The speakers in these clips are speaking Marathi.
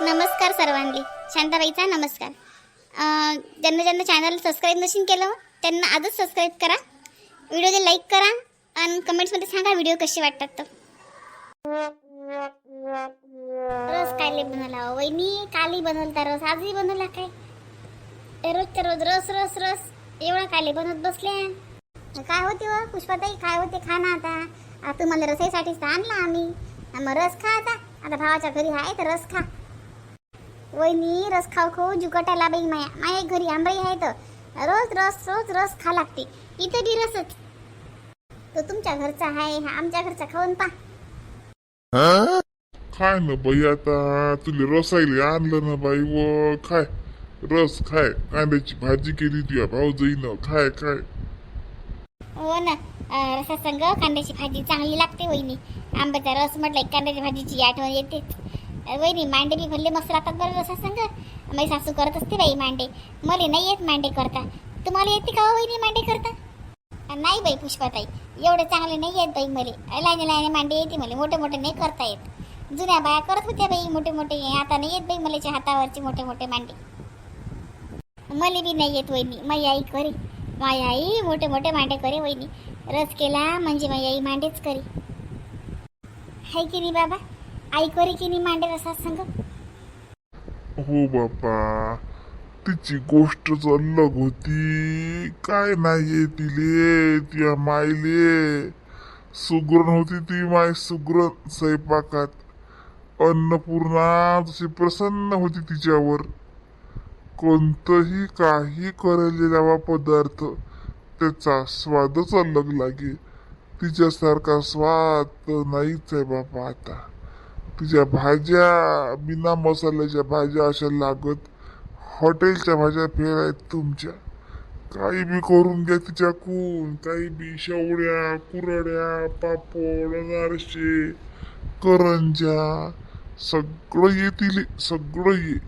नमस्कार सर्वांनी शांताबाईचा नमस्कार. ज्यांना ज्यांना चॅनल सबस्क्राईब नशीन केलं त्यांना आजच सबस्क्राईब करा. व्हिडिओला लाईक करा आणि कमेंट्समध्ये सांगा व्हिडिओ कसे वाटतात तर. रस कायले बनवला हो वहिनी? काली बनवता रस. आजही बनवला काय? रोजच्या रोज रस रस रस. एवढा काले बनवत बसले. काय होते व हो, पुष्पाताई? काय होते खा ना आता? आता तुम्हाला रसाईसाठीच तर आणला आम्ही. मग रस खा आता. आता भावाच्या घरी आहे तर रस खा. वहिनी रस खाऊ खाऊ जुकटाला बाई माया. माया घरी आंबाई आहे तर रोज रस रोज रस खा लागते. इथे बी रसच. तो तुमच्या घरचा आहे हा आमच्या घरचा खाऊन पा खाय ना बाई आता. तुला रसायला आणलं ना बाई व खाय. रस खाय. कांद्याची भाजी केली तुझ्या भाऊ जाईन खाय खाय. हो ना. अं, रसासंग कांद्याची भाजी चांगली लागते वहिनी. आंब्याचा रस म्हटलं की कांद्याच्या भाजीची आठवण येतेच. अं, वहिनी मांडे बी भरले मस्त लागतात बरं रसासंग माझी सासू करत असते बाई मांडे मला नाही येत मांडे करता. तुम्हाला येते का हो वहिनी मांडे करता? नाही बाई पुष्पाताई एवढे चांगले नाही येत बाई मले. लाईने लाईने मांडे येते मला मोठे मोठे नाही करता येत. जुन्या बाया करत होत्या बाई मोठे मोठे. आता नाही येत बाई मलेच्या हातावरचे मोठे मोठे मांडे. मले बी नाही येत वहिनी माई आई करे. माई आई मोठे मोठे मांडे करे वहिनी. रस केला म्हणजे माई आई मांडेच करी. हाय की नाही बाबा? आई करे की नाही मांडे रसा संग? हो बापा तिची गोष्टच अलग होती काय नाहीये तिले त्या मायले. सुग्रण होती ती माय सुग्रण स्वयंपाकात. अन्नपूर्णा जशी प्रसन्न होती तिच्यावर. कोणतंही काही करायला जावा पदार्थ त्याचा स्वादच अलग लागे. तिच्यासारखा स्वाद तर नाहीच आहे बापा आता. तुझ्या भाज्या बिना मसाल्याच्या भाज्या अशा लागत हॉटेलच्या भाज्या फेर आहेत तुमच्या. काही बी करून घ्या तिच्याकून काही बी शेवड्या कुरड्या पापड अनारसे करंजा सगळं येतील सगळं ये.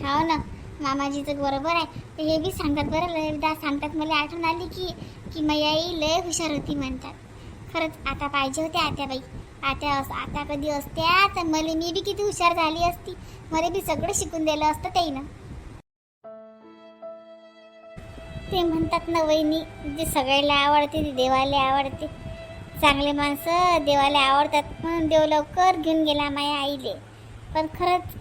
हो ना. मामाजीचं बरोबर आहे. हे बी सांगतात बरं लयदा सांगतात मला आठवण आली की की माझी आई लय हुशार होती म्हणतात. खरंच आता पाहिजे होत्या आत्याबाई. आता अस आता कधी असत्या तर मला मी बी किती हुशार झाली असती. मला बी सगळं शिकून दिलं असतं त्याईनं ते म्हणतात ना वहिनी जे सगळ्याला आवडते ते देवाला आवडते. चांगले माणसं देवाला आवडतात म्हणून देव लवकर घेऊन गेला माझ्या आईले. पण खरंच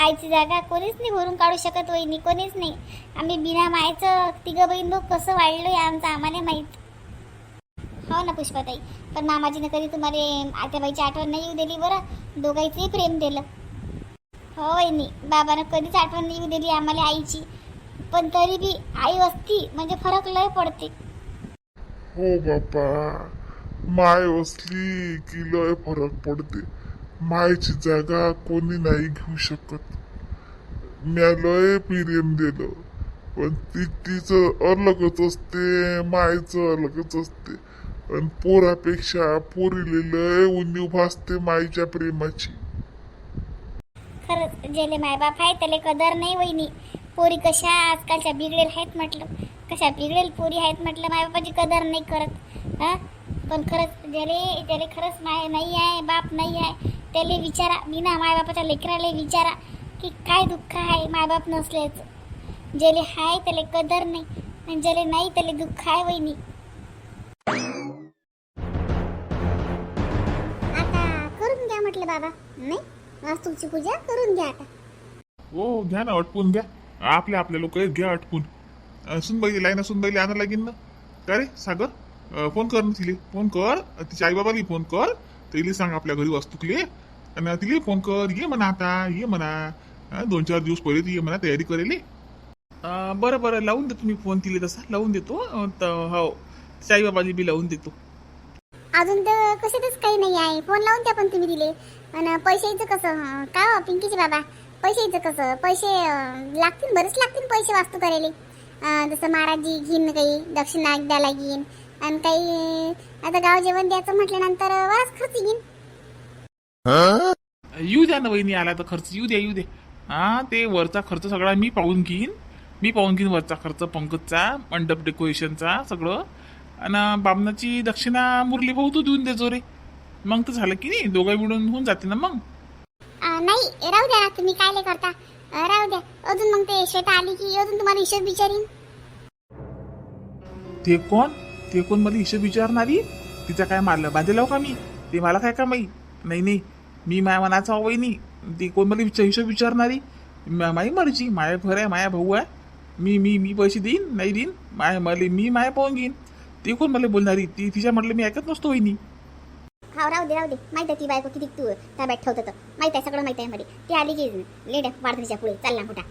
आईची जागा कोणीच नाही भरून काढू शकत वहिनी कोणीच नाही. आम्ही बिना मायचं तिघं बहीण भाऊ कसं वाढलो आहे आमचं आम्हाला माहीत. हो ना पुष्पाताई. पण मामाजीनं कधी तुम्हाला आत्याबाईची आठवण नाही येऊ दिली बरं? दोघांचंही प्रेम दिलं. हो वहिनी बाबानं कधीच आठवण नाही येऊ दिली आम्हाला आईची. पण तरी बी आई असती म्हणजे फरक लय पडते. हो बाप्पा माय असली की लय फरक पडते. मायची जागा कोणी नाही घेऊ शकत. म्या लय प्रेम दिलं. पण ती तिचं अलगच असते मायचं अलगच असते. आणि पोरापेक्षा पोरीले लय उणीव भासते माईच्या प्रेमाची. खरंच जेले मायबाप आहे त्याला कदर नाही वहिनी. पोरी कशा आजकालच्या बिघडेल आहेत म्हटलं. कशा बिघडेल पोरी आहेत म्हटलं मायबापाची कदर नाही करत. हा? पण खरंच ज्याले ज्याले खरंच माय नाही आहे बाप नाही आहे त्याला विचारा. बिना मायबापाच्या लेकराला विचारा की काय दुःख आहे मायबाप नसल्याचं. ज्याले हाय त्याला कदर नाही. आणि ज्याले नाही त्याला दुःख आहे वहिनी. नाही वास्तूची पूजा करून घ्या आता. हो घ्या ना अटपून घ्या. आपले आपले लोक घ्या अटपून सुनबाई लाईन सुनबाईला आणा लागेल ना? का रे सागर? फोन कर ना तिले. फोन कर. तिच्या आई बाबाला फोन कर. तिला सांग आपल्या घरी वास्तुकले. आणि तिला फोन कर. ये म्हणा आता ये म्हणा. दोन चार दिवस पहिले ती ये म्हणा तयारी करेल. बरं बरं. लावून देतो मी फोन तिले तसा. लावून देतो. हो. बाबाला बी लावून देतो. अजून तर कशातच काही नाही आहे. फोन लावून त्या पण तुम्ही दिले आणि पैशाचं कसं? काय का हो, पिंकीचे बाबा? पैशाचं कसं? पैसे लागतील बरेच लागतील पैसे वास्तू करायला. जसं महाराजजी घेईन काही दक्षिणा द्यायला घेईन. आणि काही आता गाव जेवण द्यायचं म्हटल्यानंतर वाच खर्च घेईन. येऊ द्या ना वहिनी आला तर खर्च. येऊ द्या येऊ द्या हा ते वरचा खर्च सगळा मी पाहून घेईन. मी पाहून घेईन वरचा खर्च पंकजचा मंडप डेकोरेशनचा सगळं. आणि बामणाची दक्षिणा मुरली भाऊ तू देऊन देजो रे मग तर झालं की नाही? दोघं मिळून होऊन जाते ना मग? नाही राहू द्या ना तुम्ही काय लय करता? राहू द्या. अजून मग ते श्वेता आली की अजून तुम्हाला हिशोब विचारीन. ते कोण? ते कोण मला हिशोब विचारणारी? तिचा काय मारलं? बांधेलाव का मी? ते मला काय का माही नाही नाही. मी माया मनाचा वहिनी. ती कोण मला विचार हिशोब विचारणारी? माई मर्जी. माया घर आहे माया भाऊ आहे. मी मी मी पैसे देईन नाही देईन? माया मला मी माया पाहून घेईन. ते कोण मला बोलणारी? ती तिच्या म्हटलं मी ऐकत नसतो वहिनी. हा राहू दे राहू दे. माहिती आहे ती बायको किती तू ताब्यात ठेवत होतं माहिती आहे सगळं माहिती आहे मध्ये. ती आली की लेड्या वाढतीच्या पुढे. चालला मोठा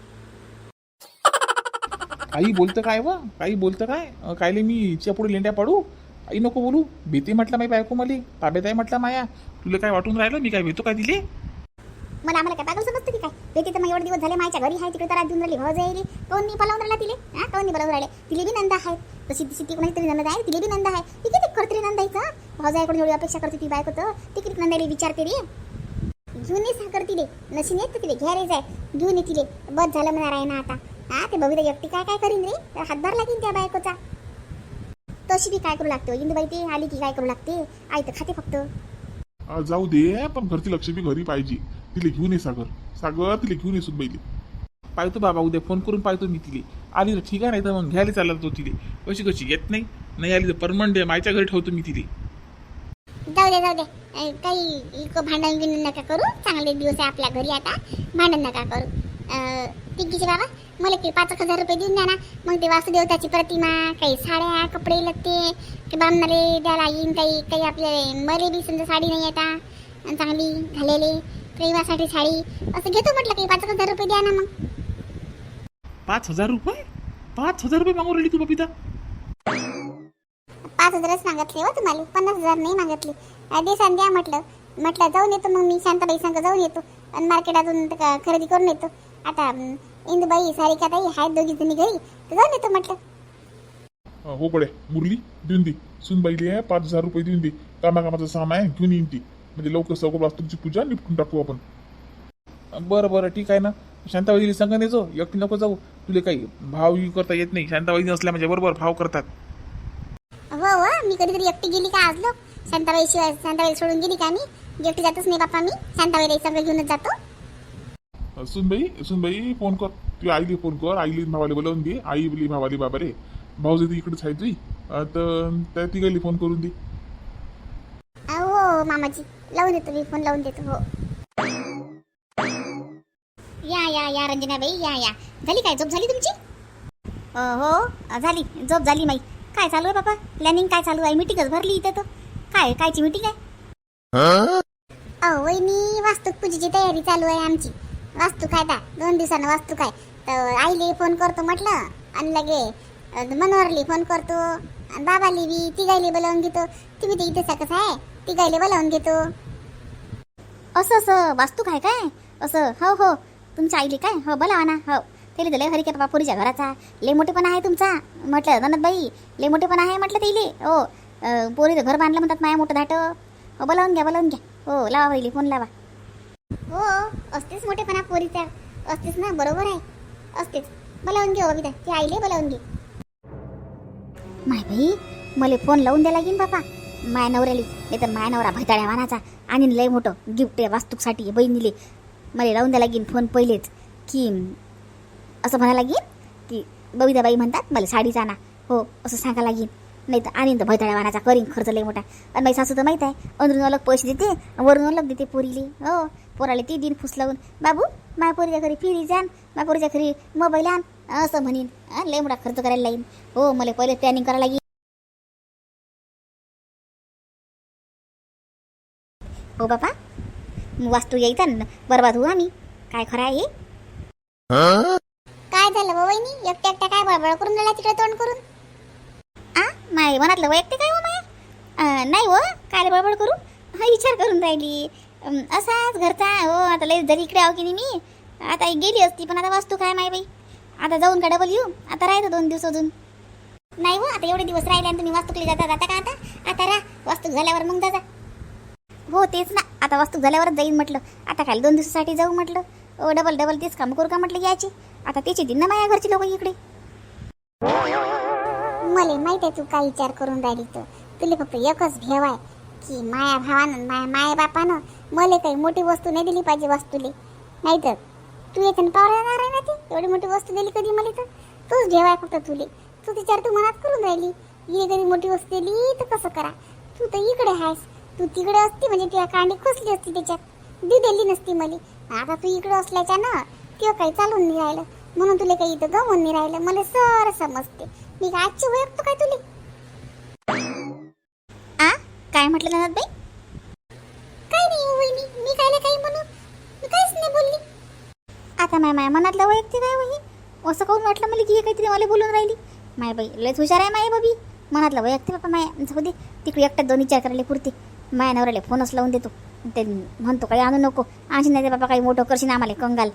काही बोलतं काय व? काही बोलतं काय? कायले मी हिच्या पुढे लेंड्या पाडू? आई नको बोलू. भीती म्हटलं माही बायको मले. ताब्यात आहे म्हटलं माया. तुला काय वाटून राहिलं? मी काय भेटतो काय दिले मला आम्हाला काय पागल समजतं की काय? भेटी तर मग एवढे दिवस झाले माझ्या घरी आहे तिकडे तर देऊन राहिली. भाऊ जाईल कोण नाही पलावून राहिला तिले? हा कोण नाही पलावून राहिले? तिले बी नंदा आहे तशी तशी ती कोणी तरी नंद आहे? तिले बी नंदा आहे. ती किती करते रे नंदाईचा एवढी अपेक्षा करते ती बायको तर. ती किती नंदाईला विचारते रे घेऊन ये साखर तिले. नशीन येत तिले. घ्यायला जाय. घेऊन ये तिले. बस झालं म्हणणार आहे ना आता. हा ते बघितलं व्यक्ती काय काय करीन रे? हातभार लागेल त्या बायकोचा. तशी बी काय करू लागते हो, इंदुबाई ती आली की काय करू लागते? आई तर खाते फक्त. अं, जाऊ दे पण घरची लक्ष्मी घरी पाहिजे. तिला घेऊन ये सागर सागर तिला घेऊन ये सुनबाईले. पाहतो बाबा उद्या फोन करून पाहतो मी तिले. आली तर ठीक आहे नाही तर मग घ्यायला चालला तो तिथे. कशी कशी? येत नाही. नाही आली तर परमंडे मायच्या घरी ठेवतो मी तिथे. जाऊ दे जाऊ दे. काही इक भांडण बिंडण नका करू. चांगले दिवस आहे आपल्या घरी आता. भांडण नका करू. तिघीचे बाबा मला की पाच एक हजार रुपये देऊन द्या ना. मग ते वासुदेवताची प्रतिमा काही साड्या कपडे लगते. की बामणाले द्यायला येईन काही काही आपले मले बी समजा साडी नाही येता आणि चांगली घालेले प्रेमासाठी साडी. असं घेतो म्हटलं काही पाच एक हजार रुपये द्या ना मग. पाच हजार रुपये? पाच हजार रुपये मागून राहिली तू बबिता पाच हजारच मागितले हो तुम्हाला. पन्नास हजार नाही मागितले. देसान द्या म्हटलं. म्हटलं जाऊन येतो मग मी शांताबाई संग जाऊन येतो. आणि मार्केटातून खरेदी करून येतो. आता इंदुबाई सारिकाताई आहेत दोघी जणी घरी. तर जाऊन येतो म्हटलं. हो कडे मुरली देऊन दे सुनबाईले आहे पाच हजार रुपये देऊन दे कामाकामाचं सामान आहे घेऊन येईन ती. म्हणजे लवकर सगळं वास्तूची पूजा निपटून टाकू आपण. बरं बरं ठीक आहे ना. शांताबाईला संग नेजो. एकटी नको जाऊ. तुला काही भाव यू करता येत नाही. शांताबाई नसल्या म्हणजे बरोबर भाव करतात. हो हो मी कधीतरी एकटी गेली का आज लोक शांताबाई शिवाय शांताबाई सोडून गेली का मी? एकटी जातच नाही बाप्पा मी. शांताबाई सगळं घेऊनच जातो. सुनबाई सुनबाई फोन कर. तू आईली फोन कर. आईली भावाला बोलावून दे. आई बोली भावाली बाबा रे. भाऊ जरी इकडेच आहे तुझी तर त्या तिघाली फोन करून दे. हो मामाजी लावून देतो मी. फोन लावून देतो. हो. या या या रंजनाबाई या या. झाली काय? झोप झाली तुमची? हो झाली. झोप झाली माई. काय चालू आहे बाबा? प्लॅनिंग काय चालू आहे? मिटिंगच भरली इथं तर. काय कायची मिटिंग आहे? अहो वहिनी वास्तू पूजेची तयारी चालू आहे आमची. वास्तू काय दा दोन दिवसानं वास्तू काय? तर आईले फोन करतो म्हटलं. आणि लगे मनोहरली फोन करतो. आणि बाबाली बी तिघायले बोलावून घेतो. तुम्ही ते इथे कसं आहे. तिघायले बोलावून घेतो. असं असं. वास्तू काय काय? असं. हो हो. तुमच्या आईले काय हो बोलावा ना हो त्याला तर लय हरी बाबा पुरीच्या घराचा. लय मोठेपणा आहे तुमचा म्हटलं ननदबाई. लय मोठेपणा आहे म्हटलं तेले. हो पोरीचं घर बांधलं म्हणतात माया मोठं धाट. हो बोलावून घ्या बोलावून घ्या. हो लावा पहिली फोन लावा. हो असतेच मोठेपणा पोरीचा. असतेच ना बरोबर आहे. असतेच. बोलावून घे हो, बबिता. ती आईले बोलावून घे. माय बाई मला फोन लावून द्या लागेन बापा. माया नवऱ्याली. नाही तर माय नवरा भैताळ्या वानाचा. आणि लय मोठं गिफ्ट आहे वास्तूसाठी बहिणीले. मला लावून द्या लागेन फोन पहिलेच. की असं म्हणा लागेन की बबिताबाई म्हणतात मला साडीचा आणा हो असं सांगा लागेन. नाही तर आणीन तर भैताळ्या करीन खर्च लई मोठा. आणि माझी सासू तर माहीत आहे अंदरून अलग पैसे देते वरून अलग देते पोरीले. हो पोराले ती दिन फुस लावून बाबू माझ्या पोरीच्या घरी फिरी जाण माझ्या पोरीच्या घरी मोबाईल आण. असं म्हणीन. लई मोठा खर्च करायला लागेल हो मला पहिले प्लॅनिंग करायला लागेल हो बापा. वास्तू यायचा न बरबाद होऊ आम्ही. काय खरं आहे? काय झालं वहिनी? एकट्या एकट्या काय बळबळ करून राहिला तिकडे तोंड करून? आ? माय मनातलं वैयक्तिक काय हो माय? नाही हो काय बळबळ करू? हा विचार करून राहिली. असाच घरचा हो आता लय जरी इकडे आहो की नाही मी. आता गेली असती पण आता वास्तू काय माय बाई? आता जाऊन का डबल येऊ? आता राहायचं दोन दिवस अजून. नाही हो आता एवढे दिवस राहिले आणि तुम्ही वास्तूकडे जाता जाता का आता? आता राहा वास्तू झाल्यावर मग जाता हो तेच ना. आता वास्तू झाल्यावरच जाईन म्हटलं. आता खाली दोन दिवसासाठी जाऊ म्हटलं. ओ डबल डबल तेच काम करू का म्हटलं यायची? आता त्याची येतील ना माझ्या घरची लोक इकडे. मला माहीत आहे तू काय विचार करून राहिली तर. तुला फक्त एकच भेव आहे की माया भावानं माया माया बापानं मला काही मोठी वस्तू नाही दिली पाहिजे वस्तूले. नाही तर तू येते पावर येणार आहे ना ती? एवढी मोठी वस्तू दिली कधी मला तर? तूच ठेवाय फक्त तुले. तू विचार तू मनात करून राहिली. ये कधी मोठी वस्तू दिली तर कसं करा? तू तर इकडे आहेस. तू तिकडे असती म्हणजे तुझ्या कांडी खोसली असती त्याच्यात. दी दिली नसती मला. आता तू इकडे असल्याच्या ना तेव्हा काही चालून नाही राहिलं. म्हणून तुला काही इथं गमून नाही राहिलं. मला सर समजते. मी काय आजची ओळखतो काय तुले? आ? काय म्हटलं ननद बाई? काय नाही हो वहिनी. मी कायला काही म्हणू मी काहीच नाही बोलली. आता माय माय मनातलं वैयक्तिक काय वही असं काऊन वाटलं मला की हे काहीतरी मला बोलून राहिली? माय बाई लयच हुशार आहे माय बाबी. मनातलं वैयक्तिक बाबा माय. जाऊ दे. तिकडे एकट्यात दोन विचार करायला पुरते. माया नवऱ्याला फोनच लावून देतो. ते म्हणतो काही आणू नको. आणखी नाही ते बाबा काही मोठं करशील आम्हाला कंगाल.